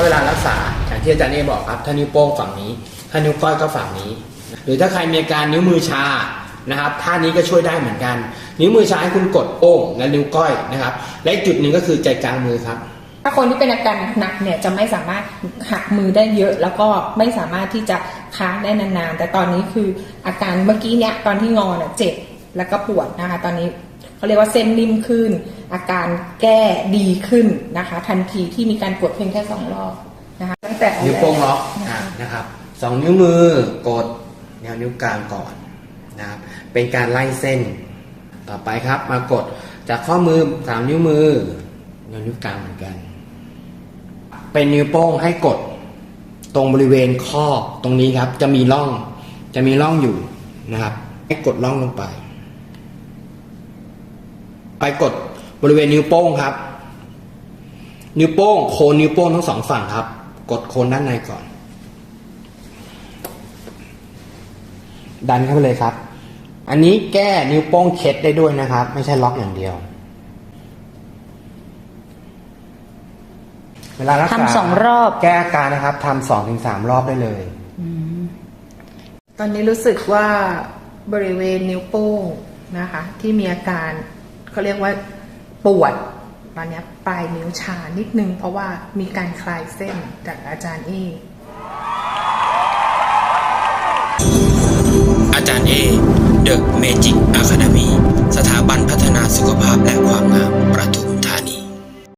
าเวลารักษาอย่างที่อาจารย์เอบอกครับถ้านิ้วโป้งฝั่งนี้ถ้านิ้วก้อยก็ฝั่งนี้ หรือถ้าใครมีอาการนิ้วมือชานะครับท่านี้ก็ช่วยได้เหมือนกัน นิ้วมือชาให้คุณกดโป้งและนิ้วก้อยนะครับ และจุดหนึ่งก็คือใจกลางมือครับ ถ้าคนที่เป็นอาการหนักเนี่ยจะไม่สามารถหักมือได้เยอะ แล้วก็ไม่สามารถที่จะค้างได้นานๆ แต่ตอนนี้คืออาการเมื่อกี้เนี่ยตอนที่งอเนี่ยเจ็บแล้วก็ปวดนะคะ ตอนนี้ เขาเรียกว่าเส้นนิ่มขึ้น อาการแก้ดีขึ้นนะคะ ทันทีที่มีการปวดเพียงแค่สองรอบนะคะตั้งแต่นิ้วโป้งล็อกนะอะคะนะครับสองนิ้วมือกดแนวนิ้วกลางก่อนนะครับเป็นการไล่เส้น ต่อไปครับมากดจากข้อมือสามนิ้วมือแนวนิ้วกลางเหมือนกัน เป็นนิ้วโป้งให้กดตรงบริเวณข้อตรงนี้ครับ จะมีร่องจะมีร่องอยู่นะครับ ให้กดร่องลงไป ไปกดบริเวณนิ้วโป้งครับ นิ้วโป้งโคนนิ้วโป้งทั้งสองฝั่งครับ กดโคนด้านในก่อน ดันเข้าไปเลยครับ อันนี้แก้นิ้วโป้งเคล็ดได้ด้วยนะครับ ไม่ใช่ล็อกอย่างเดียว เวลารักษาทำสองรอบ แก้อาการนะครับทำสองถึงสามรอบได้เลยตอนนี้รู้สึกว่าบริเวณนิ้วโป้งนะคะ ที่มีอาการ เขาเรียกว่าปวดตอนนี้ปลายนิ้วชานิดนึง เพราะว่ามีการคลายเส้นจากอาจารย์เออาจารย์เอเดอะเมจิกอะคาเดมีสถาบันพัฒนาสุขภาพ